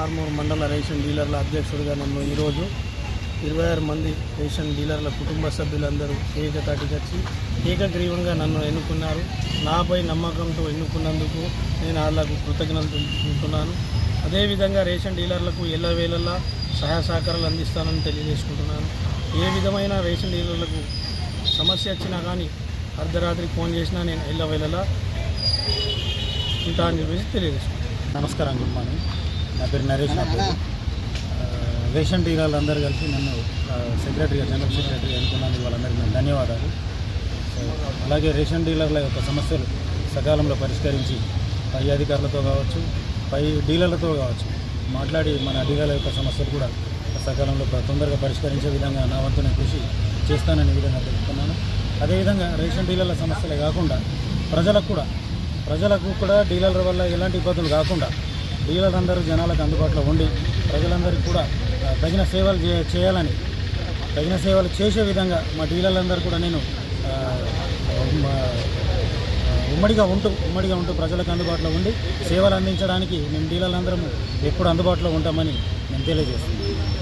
ఆర్మూర్ మండల రేషన్ డీలర్ల అధ్యక్షుడిగా నన్ను ఈరోజు ఇరవై ఆరు మంది రేషన్ డీలర్ల కుటుంబ సభ్యులందరూ ఏకతాటికొచ్చి ఏకగ్రీవంగా నన్ను ఎన్నుకున్నారు. నాపై నమ్మకంతో ఎన్నుకున్నందుకు నేను వాళ్ళకు కృతజ్ఞతలు తెలుపుకుంటున్నాను. అదేవిధంగా రేషన్ డీలర్లకు ఎల్లవేళలా సహాయ సహకారాలు అందిస్తానని తెలియజేసుకుంటున్నాను. ఏ విధమైన రేషన్ డీలర్లకు సమస్య వచ్చినా కానీ అర్ధరాత్రి ఫోన్ చేసినా నేను ఎల్లవేళలా ఉంటానని చెప్పేసి తెలియజేసుకుంటాను నమస్కారం గుడ్ మార్నింగ్. నా పేరు నరేష్ నా పేరు రేషన్ డీలర్లు అందరూ కలిసి నన్ను ఆ, సెక్రటరీగా జనరల్ సెక్రటరీ అనుకున్నందుకు వాళ్ళందరికీ నేను ధన్యవాదాలు. అలాగే రేషన్ డీలర్ల యొక్క సమస్యలు సకాలంలో పరిష్కరించి పై అధికారులతో కావచ్చు పై డీలర్లతో కావచ్చు మాట్లాడి మన డీలర్ల యొక్క సమస్యలు కూడా సకాలంలో తొందరగా పరిష్కరించే విధంగా నా వంతున కృషి చేస్తానని ఈ విధంగా తెలుపుతున్నాను. అదేవిధంగా రేషన్ డీలర్ల సమస్యలే కాకుండా ప్రజలకు కూడా ప్రజలకు కూడా డీలర్ల వల్ల ఎలాంటి ఇబ్బందులు కాకుండా డీలర్లందరూ జనాలకు అందుబాటులో ఉండి ప్రజలందరికీ కూడా తగిన సేవలు చే చేయాలని తగిన సేవలు చేసే విధంగా మా డీలర్లందరూ కూడా నేను ఉమ్మడిగా ఉంటూ ఉమ్మడిగా ఉంటూ ప్రజలకు అందుబాటులో ఉండి సేవలు అందించడానికి మేము డీలర్లందరము ఎప్పుడు అందుబాటులో ఉంటామని నేను తెలియజేస్తున్నాం